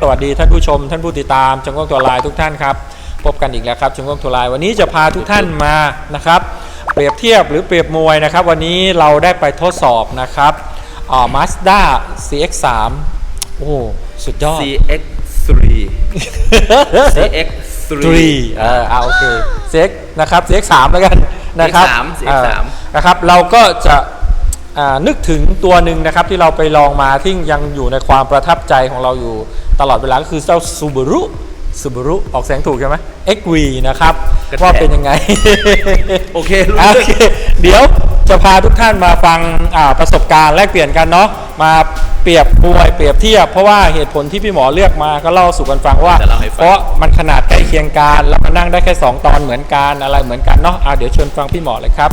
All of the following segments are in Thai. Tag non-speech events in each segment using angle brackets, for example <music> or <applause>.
สวัสดีท่านผู้ชม ท่านผู้ติดตามจงกล้องตัวลายทุกท่านครับ พบกันอีกแล้วครับจงกล้องตัวลายวันนี้จะพาทุกท่านมานะครับ เปรียบเทียบหรือเปรียบมวยนะครับ วันนี้เราได้ไปทดสอบนะครับอ่า Mazda CX3 โอ้โหสุดยอด CX3 CX3 3เออเอาโอเค CX นะครับ CX3 แล้วกันนะครับ CX3 เอ่อ CX3 นะครับ เราก็จะอ่า นึกถึงตัวหนึ่งนะครับที่เราไปลองมาที่ยังอยู่ในความประทับใจของเราอยู่ตลอดเวลาก็คือเจ้า Subaru Subaru ออกเสียงถูกใช่ไหม XV นะครับกระแทกว่าเป็นยังไง โอเครู้โอเรื่องเค เดี๋ยวจะพาทุกท่านมาฟังอ่าประสบการณ์แลกเปลี่ยนกันเนาะมาเปรียบมวยเปรียบเทียบเพราะว่าเหตุผลที่พี่หมอเลือกมาก็เล่าสู่กันฟังว่าจะเล่าให้ฟังเพราะมันขนาดใกล้เคียงกันแล้วมันนั่งได้แค่ 2 ตอนเหมือนกันอะไรเหมือนกันเนาะอะเดี๋ยวเชิญฟังพี่หมอเลยครับ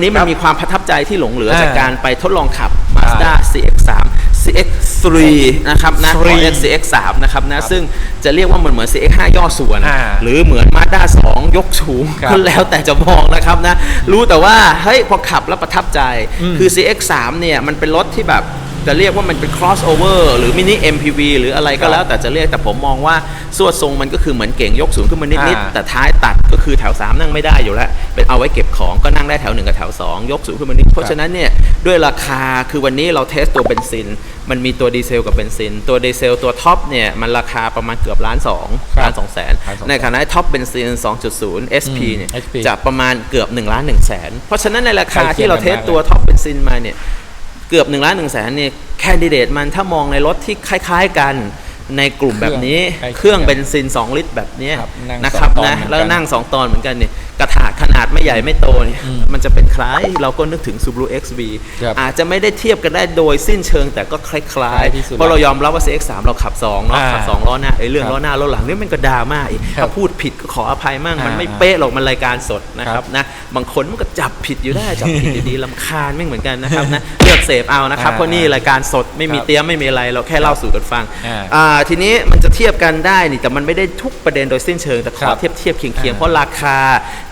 นนี้มันมีความประทับใจที่หลงเหลืออ่าจากการไปทดลองขับ Mazda CX3 CX3 นะครับนะ3ขอเรียก CX3 นะครับนะซึ่งจะเรียกว่ามันเหมือน CX5 ย่อส่วนอ่าหรือเหมือน Mazda 2 ยกสูงครับก็แล้วแต่จะมองนะครับนะรู้แต่ว่าเฮ้ยพอขับแล้วประทับใจคือ CX3 เนี่ยมันเป็นรถที่แบบ จะเรียกว่ามันเป็น crossover หรือ mini MPV หรืออะไรก็แล้ว แต่จะเรียกแต่ผมมองว่าสวดทรงมันก็คือเหมือนเก่งยกสูงขึ้นมานิดอ่าๆแต่ท้ายตัดก็คือแถว 3 นั่งไม่ได้อยู่แล้ว เป็นเอาไว้เก็บของก็นั่งได้แถว 1 กับแถว 2 ยกสูงขึ้นมานิดเพราะฉะนั้นเนี่ยด้วยราคาคือวันนี้เราเทสตัวเบนซิน มันมีตัวดีเซลกับเบนซิน ตัวดีเซลตัวท็อปเนี่ยมันราคาประมาณเกือบล้านสองครับล้านสองแสนล้านสองแสนในขณะที่ท็อปเบนซิน 2.0 SP เนี่ย SP จะประมาณเกือบ1ล้าน1แสนเพราะฉะนั้นในราคาใกล้เคียงที่เราเทสกันมากตัวท็อปเบนซินมาเนี่ย เกือบ1นึ่งล้านหนึ่งแสนเนี่ยแคนดิเดตมันถ้ามองในรถที่คล้าย ๆกันในกลุ่มแบบนี้ใกล้เคียงเครื่องเบนซิน 2 ลิตรแบบเนี้ยครับนั่งนะครับสองตอนนะเหมือนกันแล้วนั่ง 2 ตอนเหมือนกันเนี่ยกระถาง ขนาดไม่ใหญ่ไม่โตเนี่ยมันจะเป็นคล้ายเราก็นึกถึง Subaru XV ครับอาจจะไม่ได้เทียบกันได้โดยสิ้นเชิงแต่ก็คล้ายคล้ายที่สุดๆเพราะเรายอมรับว่า CX3 เราขับ2เนาะอ่าขับ2ล้อหน้าไอ้เรื่องครับล้อหน้าล้อหลังนี่มันก็ดราม่าอีกครับถ้าพูดผิดก็ขออภัยมั่งมันอ่าไม่เป๊ะหรอกมันรายการสดนะคครัรับบนะบางคนมันก็จับผิดอยู่ได้จับผิดอยู่ดีลำคาญไม่เหมือนกันนะครับนะเลือกเสพเอานะครับอ่าเพราะนี่รายการสดไม่มีครับเตรียมไม่มีอะไรเราแค่เล่าสู่กันฟังอ่าอ่าทีนี้มันจะเทียบกันได้นี่แต่มันไม่ได้ทุกประเด็นโดยสิ้นเชิงแต่ขครัอบเทียบเทียบเคียงเคียงอ่าเพราะราคา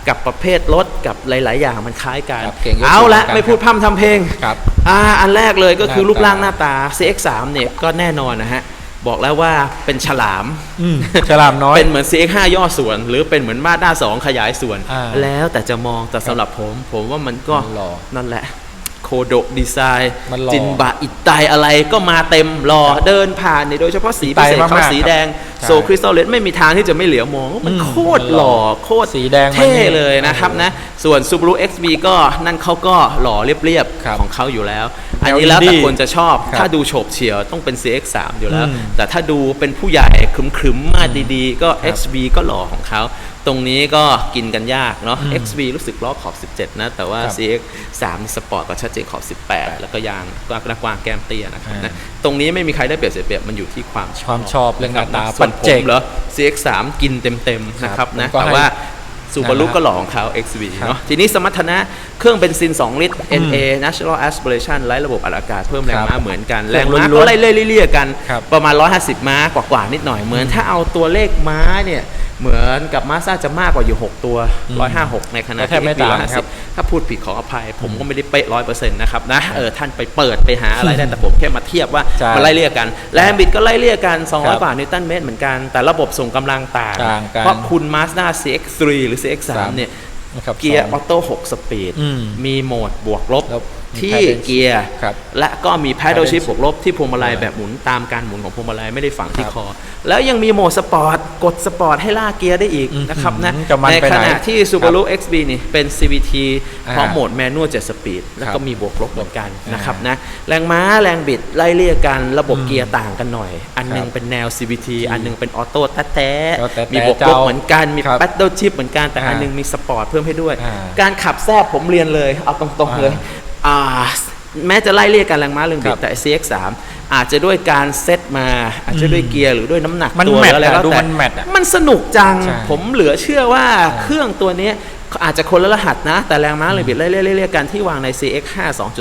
กับประเภทรถกับหลาย ๆ อย่างมันคล้ายกันครับเก่งยกเอาละสูงกันไม่พูดพร่ำทำเพลงครับอ่าอันแรกเลยก็คือหน้ารูปร่างตาหน้าตา CX3 เนี่ยก็แน่นอนนะฮะบอกแล้วว่าเป็นฉลามอืมฉลามน้อย เป็นเหมือน CX5 ย่อส่วน หรือเป็นเหมือนมาด้า2ขยายส่วนอ่าแล้วแต่จะมองแต่สำหรับผม ผมว่ามันก็มันหล่อนั่นแหละ โคโดะดีไซน์มันหล่อจินบะอิตไตอะไรก็มาเต็มรอเดินผ่านเนี่ยโดยเฉพาะสีพิเศษอิตไตมากๆเขาสีแดงครับโซคริสตัลเลนไม่มีทางที่จะไม่เหลียวมองว่ามันอืมโคตรหล่อโคตรสีแดงมันเท่นี่เลยนะครับนะ ส่วน Subaru XV ก็นั่นเขาก็หล่อเรียบครับๆ ของเขาอยู่แล้ว อันแนวนี้แล้วแต่ indie คนจะชอบครับถ้าดูโฉบเฉี่ยวต้องเป็น CX3 อยู่แล้ว อืม แต่ถ้าดูเป็นผู้ใหญ่ขรึมๆมาดีๆ ก็ XV ก็หล่อของเขา ตรงนี้ก็กินกันยากเนาะ XV รู้สึกล้อขอบ 17 นะ แต่ว่าครับ CX3 สปอร์ตก็ชัดเจนขอบ 18 แล้วก็ยางกว้างกว้างแก้มเตี้ยนะครับอ่านะตรงนี้ไม่มีใครได้เปรียบเสียเปรียบมันอยู่ที่ความชอบความชอบเรื่องหน้าตาส่วนปัจผเจกมเหรอ CX3 กินเต็มๆนะครับนะผมก็ให้แต่ว่าซูบารุนะฮะก็หล่อของเขา XV ครับเนาะทีนี้สมรรถนะเครื่องเบนซิน 2 ลิตร NA Natural Aspiration ไร้ระบบอัดอากาศเพิ่มแรงครับม้าเหมือนกันเคแรรื่องงม้าล้วนๆก็ไล่เลี่ยๆกันครับประมาณ 150 ม้ากว่าๆนิดหน่อยเหมือนถ้าเอาตัวเลขม้าเนี่ย เหมือนกับมาซ่าจะมากกว่าอยู่ 6 ตัว 156 ในขณะแทบไม่ที่ต่างครับ150ถ้าพูดผิดขออภัย ผมก็ไม่ได้เป๊ะร้อยเปอร์เซ็นต์นะครับนะเออท่านไปเปิดไปหาอะไรได้แต่ผมแค่มาเทียบว่าใช่มันไล่เลี่ยกันแรงบิดก็ไล่เลี่ยกันครับ200 กว่านิวตันเมตรเหมือนกัน แต่ระบบส่งกำลังต่างต่างกันเพราะคุณ Mazda CX3 หรือ CX3 เนี่ยนะครับเกียร์สอองอโต้6สปีดอืมมีโหมดบวกลบแล้ว ที่ paddle เกียร์ครับและก็มี paddle paddle shift บวกลบที่พวงมาลัยเออแบบหมุนตามการหมุนของพวงมาลัยไม่ได้ฝังที่ครับคอ แล้วยังมีโหมดสปอร์ตกดสปอร์ตให้ลากเกียร์ได้อีกอืมนะครับนะจะมันในไปขไหนณะที่ Subaru XB นี่เป็น CVT อ่าพร้อมโหมดแมนนวล7สปีดแล้วครัก็บมีบวกลบเหมือนกันอ่านนะครับนะแรงม้าแรงบิดไล่เลี่ยกันระบบเกียร์ต่างกันหน่อย อันหนึงครับเป็นแนว CVT อันหนึงเป็นออโต้แต๊ะก็แต๊ะๆมีบวกลบเจ้าเหมือนกันมีครับ paddle shift เหมือนกันแต่อ่าอันหนึงมีสปอร์ตเพิ่มให้ด้วยอ่าการขับแทรกผมเรียนเลยเอาตรงๆเลยอ่า แม้จะไล่เรียกกันแรงม้าแรงบิครัดบแต่ CX3 อาจจะด้วยการเซตมา อาจจะด้วยเกียร์หรือด้วยน้ำหนักมันตัวแมหทรืออะไรอะก็ดูแต่มันแมทอะมันสนุกจังใช่ผมเหลือเชื่อว่าเครื่องตัวเนี้ยอาจจะคนละรหัสนะ แต่แรงม้าแรงบิดไล่ๆเรียกกันที่วางใน CX5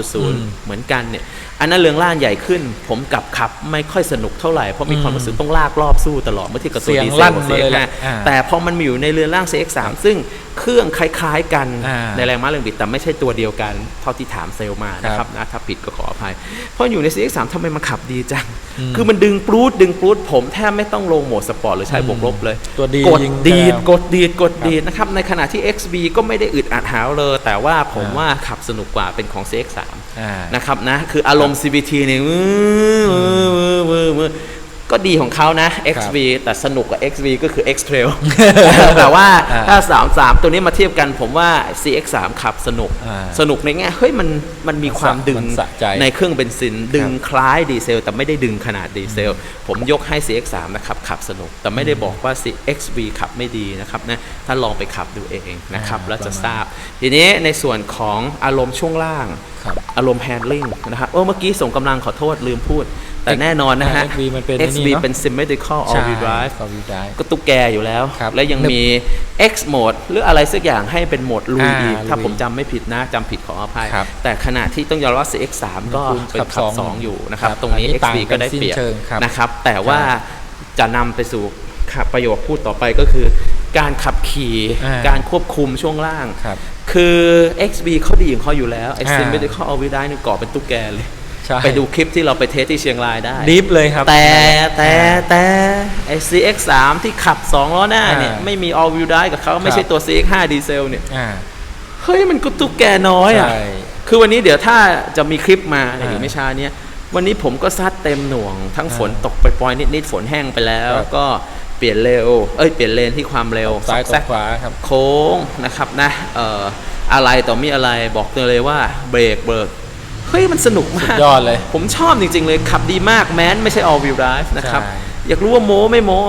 2.0 เหมือนกันเนี่ย อันนั้นเรืองล่านใหญ่ขึ้น ผมกลับขับไม่ค่อยสนุกเท่าไหร่ เพราะมีความรู้สึกต้องลากรอบสู้ตลอดเมื่อเทียบกับตัวเสียงดีเซลั่ลนกับมาเลย CX5 แหละอ่าแต่พอมันมีอยู่ในเรือนร่าง CX3 ซึ่งเครื่องคล้ายๆกันอ่าในแรงม้าแรงบิดแต่ไม่ใช่ตัวเดียวกันเท่าที่ถามเซลล์มานะครับนะถ้าผิดก็ขออภัย เพราะอยู่ใน CX3 ทำไมมันขับดีจังอืมคือมันดึงปลูดดึงปลูดผมแทบไม่ต้องลงโหมดสปอร์ตหรือใช้บวกลบเลยตัวดีกดยิงดีดแล้วกดดีดกดดีดนะครับในขณะที่ XB ก็ไม่ได้อึดอัดหาวเลยแต่ว่าผมอ่าว่าขับสนุกกว่าเป็นของ CX3 อ่านะครับนะคืออารมณ์ CVT เนี่ย มือมือมือมือมือก็ดีของเขานะ XV แต่สนุกกว่า XV ก็คือ X Trail แต่ว่าอ่าถ้า33 ตัวนี้มาเทียบกันผมว่า CX3 ขับสนุกอ่าสนุกในแง่เฮ้ยมันมันมีความดึงมันสะใจในเครื่องเบนซิน ดึงคล้ายดีเซล แต่ไม่ได้ดึงขนาดดีเซล ผมยกให้ CX3 นะครับขับสนุก แต่ไม่ได้บอกว่า CXV ขับไม่ดีนะครับนะถ้าลองไปขับดูเองนะครับอ่าแล้วจะประมาณทราบ ทีนี้ในส่วนของอารมณ์ช่วงล่างครับอารมณ์แฮนด์ลิงนะครับเออเมื่อกี้ส่งกำลังขอโทษลืมพูด แต่แน่นอนนะฮะ XV มันเป็นไอ้นี่ XV เนอะเป็น symmetrical all wheel drive all wheel drive ก็ตุ๊กแกอยู่แล้ว ครับและยังมี X mode หรืออะไรสักอย่างให้เป็นโหมดลุยอ่าอีกถ้าลุยผมจำไม่ผิดนะจำผิดขออภัย ครับแต่ขณะที่ต้องยอมรับว่า CX3 ก็คุณเป็นขับขับสองสองอยู่นะครับ ครับตรงนี้ อันนี้ XV ต่างกันก็ได้เปรียบสิ้นเชิงครับนะครับ แต่ว่าจะนำไปสู่ขับประโยคพูดต่อไปก็คือ การขับขี่อ่า การควบคุมช่วงล่าง ครับ คือ XV เขาดีของเขาอยู่แล้วอ่า Symmetrical all wheel drive นี่ก่อเป็นตุ๊กแกเลย ใช่ ไปดูคลิปที่เราไปเทสที่เชียงรายได้ ดิฟเลยครับ แต่แต่แต่ไอ CX3 ที่ขับ 2 ล้อหน้าเนี่ย อ่าไม่มี all wheel drive กับเขาไม่ใช่ตัว CX5 ดีเซลเนี่ย อ่าเฮ้ย มันก็ตุ๊กแกน้อยอะ ใช่ คือวันนี้เดี๋ยวถ้าจะมีคลิปมาในอีกอ่าไม่ช้าเนี้ยวันนี้ผมก็ซัดเต็มหน่วง ทั้งฝนอ่าตกปล่อยๆนิดๆฝนแห้งไปแล้ว ครับ ก็เปลี่ยนเร็ว เอ้ยเปลี่ยนเลนที่ความเร็วซ้ายซตอกกขวาครับ โค้งนะครับนะเอ่ออะไรต่อมีอะไรบอกเลยว่าเบรกเบิก เฮ้ยมันสนุกมากสุดยอดเลย ผมชอบจริง ๆ เลยขับดีมากแม้นไม่ใช่ all wheel drive นะครับใช่อยากรู้ว่าโม้ไม่โม้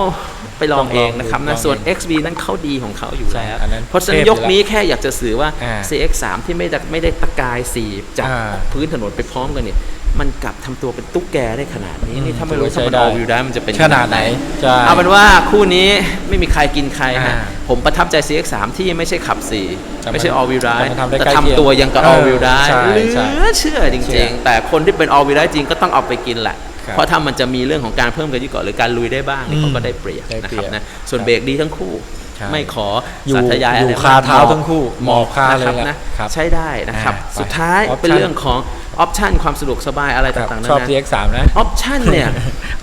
ไปลองเองนะครับลนะองดูส่วนลองเอง XV นั้นเขาดีของเขาอยู่ใช่แล้วอันนั้นเพราะฉะนั้นเทพยกอยู่แล้วนี้แค่อยากจะสื่อว่าอ่า CX3 ที่ไม่ได้ไม่ได้ตะกายสีจากอ่าพื้นถนนไปพร้อมกันเนี่ย มันกลับทำตัวเป็นตุ๊กแกได้ขนาดนี้อืมนี่ถ้าไม่รู้ถืถ้าอมันว่าใช้ all ได้ wheel drive มันจะเป็นขนาดไหนใช่เอาเป็นว่าคู่นี้ไม่มีใครกินใครฮะอ่าผมประทับใจ CX3 ที่ไม่ใช่ขับสี่แต่มันไม่ใช่ all wheel drive แต่มันทำได้แต่ใกล้เคียงทำตัวยังกับเออ all wheel drive ใช่เหลืใช่อเชื่อจเชื่ริองๆ แต่คนที่เป็น all wheel drive จริงก็ต้องเอาไปกินแหละครับเพราะถ้ามันจะมีเรื่องของการเพิ่มกันยี่ก่อนหรือการลุยได้บ้างเนี่ยอืมเขาก็ได้เปรียบได้นะเปครีรับยบนะส่วนครับเบรกดีทั้งคู่ใช่ไม่ขออยู่สาธยายอยู่อะไรคามกเท้าทั้งคู่หมอบหมอบคาเลยนะแหละนะครับใช้ได้นะครับอ่าสุดท้ายไปเป็น option เรื่องของ ออปชันความสะดวกสบายอะไรครับต่างๆนาชอบนา CX3 นะออปชันเนี่ย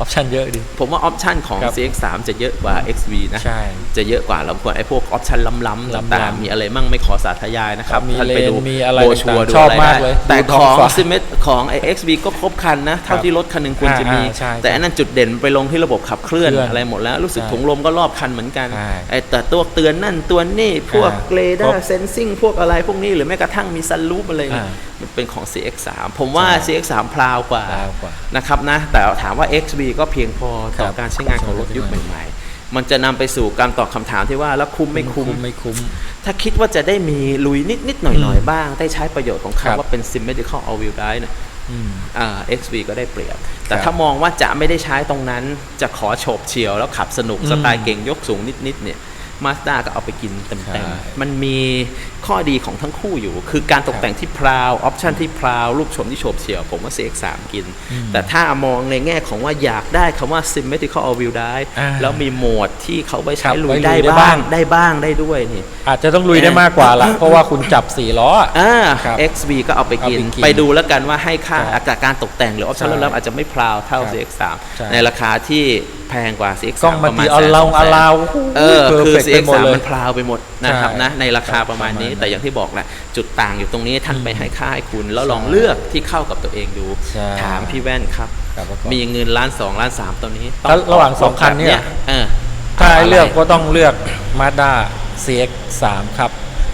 ออปชั่นเยอะดีผมว่าออปชันของครับ CX3 จะเยอะกว่า XV นะ ใช่ จะเยอะกว่าเราควรไอ้พวกออปชันล้ำๆล้ำๆต่างๆ มีอะไรมั่งไม่ขอสาธยายนะครับ มีท่านไปดูเลนมีอะไรโบชัวร์ต่างๆดูชอบอะไรมากได้เลยแต่ดูขท้อองงฟ้าซิมเมตของไอ้ XV ก็ครบคันนะ เท่าที่รถคันหนึ่งควรจะมีอ่าใช่แต่อันนั้นจุดเด่นไปลงที่ระบบขับเคลื่อนเคลื่อนอะไรหมดแล้ว รู้สึกใช่ถุงลมก็รอบคันเหมือนกันใช่ไอ้แต่ตัวเตือนนั่นตัวนี่พวกอ่าเรดาครบร์เซนซิงพวกอะไรพวกนี้หรือแม้กระทั่งมีซันรูปอะไรเนี่ยอ่ามันเป็นของ CX3 ผมว่าใช่ CX3 พราวกว่าพราวกว่านะครับนะ แต่ถามว่า XV ก็เพียงพอต่อครับการใช้งานของรถยุคใหม่ๆ มันจะนำไปสู่การตอบคำถามที่ว่าแล้วคุ้มไม่คุ้มไม่คุ้ม ถ้าคิดว่าจะได้มีลุยนิดๆหน่อยๆบ้าง ได้ใช้ประโยชน์ของครัคำบว่าเป็น symmetrical all wheel drive เนี่ยอืมอ่า XV ก็ได้เปรียบ แต่ครับถ้ามองว่าจะไม่ได้ใช้ตรงนั้นจะขอโฉบเฉี่ยวแล้วขับสนุกอืมสไตล์เก่งยกสูงนิดๆเนี่ย มาสด้าก็เอาไปกินเต็ใช่มๆ มันมีข้อดีของทั้งคู่อยู่ คือการตกแต่งที่พราวออปชันที่พราวรูปชมที่โฉบเฉี่ยว ผมว่า CX3 กินอืมแต่ถ้ามองในแง่ของว่าอยากได้คำว่า symmetrical all wheel drive อ่าแล้วมีโหมดที่เขาไว้ครัใช้บลุไว้ยลุยได้ได้บ้าบ้างงได้บ้างได้ด้วยนี่อาจจะต้องลุยได้มากกว่าละเพราะว่าคุณจับสี่ล้ออะอ่าครับ XV ก็เอาไปกินเอาไปกิน ไปดูแล้วกันว่าให้ค่าครับอากาศการตกแต่งหรือออปชั่นใช่ลับๆอาจจะไม่พราวเท่าครับ CX3 ใช่ในราคาที่แพงกว่า CX3 กล้องมันประมาดีณเอาแสนเราสงแสเอานเราเออคือ perfect ไปหมด CX3 เลยมันพลาวไปหมดนะครับใช่นะในราคาประมาณนี้ประมาณนั้นแต่อย่างที่บอกแหละจุดต่างอยู่ตรงนี้ท่านไปให้ค่ายคุณ แล้วลองใช่เลือกที่เข้ากับตัวเองดูใช่ถามพี่แว่นครับครับผมมีเงินล้านสองล้านสามตอนนี้แล้วระหว่างสองคันเนี่ยเออถ้าให้เลือกะไรก็ต้องเลือก Mazda CX3 ครับ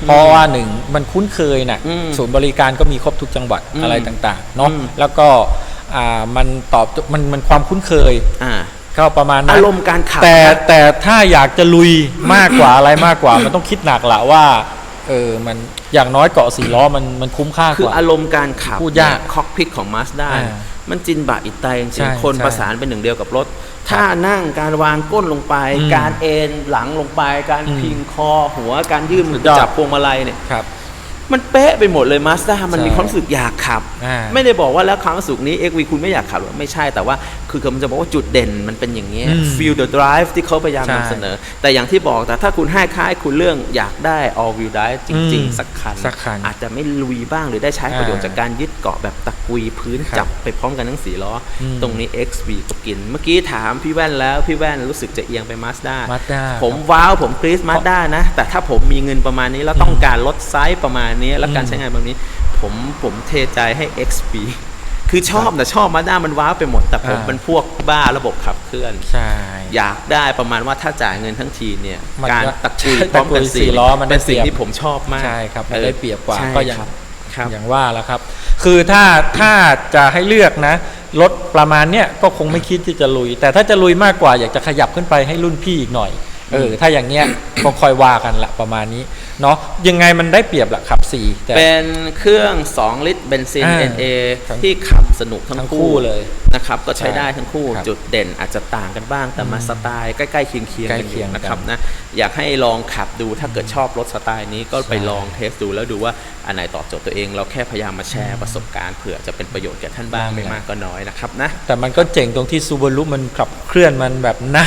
เพราะว่าหนึ่งมันคุ้นเคยนะอืมศูนย์บริการก็มีครบทุกจังหวัดอืมอะไรต่างๆเนาะอืมแล้วก็อ่ามันตอบมันมันความคุ้นเคยอ่า ก็ประมาณนั้อานรมณ์การขับแต่นะแต่ถ้าอยากจะลุยมากกว่าอะไรมากกว่า มันต้องคิดหนักละว่าเออมันอย่างน้อยเกาะสี่ล้อมันมันคุ้มค่าคืกอว่าอารมณ์การขับพูดยากคอกพิทของ Mazda อ่ามันจินบะอิตายจใช่ริงๆคนใช่ประสานเป็นหนึ่งเดียวกับรถถ้านั่งการวางก้นลงไปอืมการเอนหลังลงไป การอืมพิงคอหัวการยื่นมืสุอดยอดจับพวงมาลัยเนี่ยครับมันเป๊ะไปหมดเลย Mazda มันมีใช่ความรู้สึกอยากขับอ่าไม่ได้บอกว่าแล้วความรู้สึกนี้ XV คุณไม่อยากขับหรอกไม่ใช่แต่ว่า คือคือมันจะบอกว่าจุดเด่นมันเป็นอย่างนี้ยอืม feel the drive ที่เขาพยายามใช่นำเสนอ แต่อย่างที่บอกแต่ถ้าคุณให้ค่ายคุณเรื่องอยากได้ all wheel drive จริงอืมๆสักคันสักคัน อาจจะไม่ลุยบ้างหรือได้ใช้ประโยชน์อ่าจากการยึดเกาะแบบตะกุยพื้นครับจับไปพร้อมกันทั้งสี่ล้ออมตรงนี้ XV ก็กิน เมื่อกี้ถามพี่แว่นแล้ว พี่แว่นรู้สึกจะเอียงไป Mazda Mazda ผมครับว้าวผมกรี๊ด Mazda นะ แต่ถ้าผมมีเงินประมาณนี้แล้วต้องการลดไซส์ประมาณนี้ แล้วการอืมใช้งานแบบนี้ ผมผมเทใจให้ XP คือชอบแต่ชอบ Mazda มันว้าวไปหมด แต่ผมอ่าเป็นพวกบ้าระบบขับเคลื่อน ใช่ อยากได้ประมาณว่าถ้าจ่ายเงินทั้งทีเนี่ยมันการก็ตะกุยใช่พร้อมกันตะกุยสี่สี่ล้อมันได้เป็นสิ่งเปรียบที่ผมชอบมาก ใช่ครับมันออได้เปรียบกว่าใช่ก็อย่างครับครับอย่างว่าแล้วครับ คือถ้าถ้าจะให้เลือกนะรถประมาณเนี้ยก็คงไม่คิดที่จะลุย แต่ถ้าจะลุยมากกว่าอยากจะขยับขึ้นไปให้รุ่นพี่อีกหน่อย เออถ้าอย่างเงี้ยก็คอยว่ากันละประมาณนี้เนาะยังไงมันได้เปรียบแหละขับสี่แต่เป็นเครื่อง 2 ลิตรเบนซินอ่า NA ทั้งที่ขับสนุกทั้งทั้งคู่คู่เลยนะครับก็ใช้ใช่ได้ทั้งคู่ครับจุดเด่นอาจจะต่างกันบ้างแต่มาสไตล์ใกล้ๆเคียงๆใกล้กันอเคียยู่งกันนะครับนะอยากให้ลองขับดูถ้าเกิดชอบรถสไตล์นี้ก็ไปใช่ลองเทสดูแล้วดูว่าอันไหนตอบโจทย์ตัวเอง เราแค่พยายามมาแชร์ประสบการณ์เผื่อจะเป็นประโยชน์แก่ท่านบ้างนั่นแหไม่ละมากก็น้อยนะครับนะแต่มันก็เจ๋งตรงที่ซูบารุมันขับเคลื่อนมันแบบนะ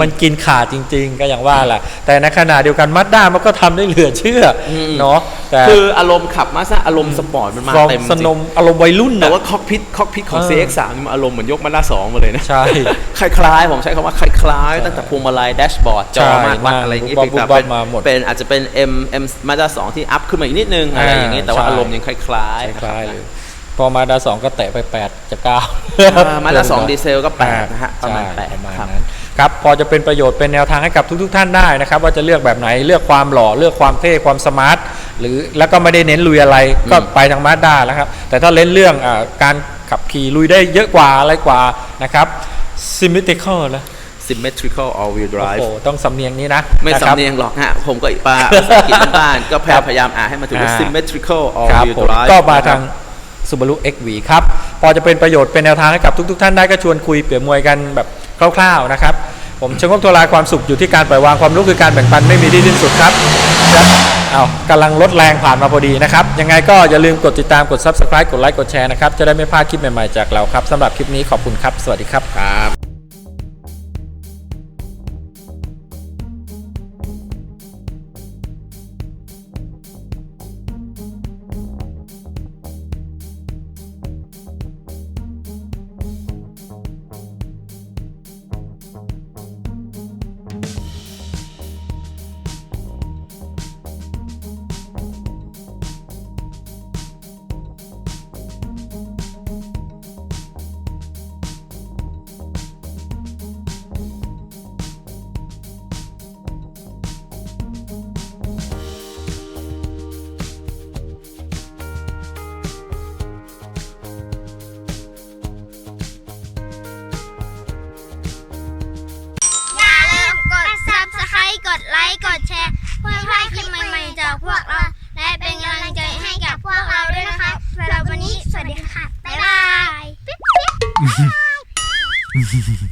มันกินขาดจริง ๆ ก็อย่างว่าแหละแต่ในขณะเดียวกันมัดด้ามันก็ทำได้เหลือเชื่ออมเนาะแต่คืออารมณ์ขับมาซะอารมณ์สปอร์ตมันมาฟองเต็มสจรินงมอารมณ์วัยรุ่นแต่นะว่าคอกพิทคอกพิทของเออ CX3 นี่มันอารมณ์เหมือนยกมาด้าสองมาเลยนะใช่คล้ายๆผมใช้คำว่าคล้ายๆตั้งแต่พวงมาลัยแดชบอร์ดจอใช่มากวัดนั่งอะไรอย่างงี้บุ๊บบับแต่เป็นบุ๊บบับมาหมดเป็นอาจจะเป็น M M มาด้า2ที่อัพขึ้นมาอีกนิดนึงอะไรอย่างงี้แต่ว่าใช่อารมณ์ยังคล้ายๆคล้ายๆเลยพอมาดาสองก็แตะไป 8 จะ 9 มาด้า2ดีเซลก็แปดนะฮะประมาณใช่แปดประมาณครับนั้น ครับพอจะเป็นประโยชน์เป็นแนวทางให้กับทุกๆท่านได้นะครับ ว่าจะเลือกแบบไหนเลือกความหล่อเลือกความเท่ความสมาร์ทหรือแล้วก็ไม่ได้เน้นลุยอะไรก็ไปทางมาด้าแล้วครับแต่ถ้าเน้นเรื่องอาการขับขี่ลุยได้เยอะกว่าอะไรกว่านะครับ symmetrical แล้ว symmetrical all wheel โอ้ drive โหต้องสำเนียงนี้นะ ไม่ะคสำรับเนียงหรอกฮะ ผมก็อีกป้าภาษาอังกฤษบ้านๆก็พยายามพยายามอ่านให้มันถูกว่าอ่า symmetrical all ครับ wheel ผม drive ก็มานะครัทาบง Subaru XV ครับ พอจะเป็นประโยชน์เป็นแนวทางให้กับทุก ๆ ท่านได้ก็ชวนคุยเปรียบมวยกันแบบ คร่าวๆนะครับ ผมชงกตัวลายความสุขอยู่ที่การปล่อยวางความรู้คือการแบ่งปันไม่มีที่สิ้นสุดครับครับเอากำลังลดแรงผ่านมาพอดีนะครับ ยังไงก็อย่าลืมกดติดตามกด Subscribe กดไลค์กดแชร์นะครับ จะได้ไม่พลาดคลิปใหม่ๆจากเราครับสำหรับคลิปนี้ขอบคุณครับ สวัสดีครับครับ sí. <laughs>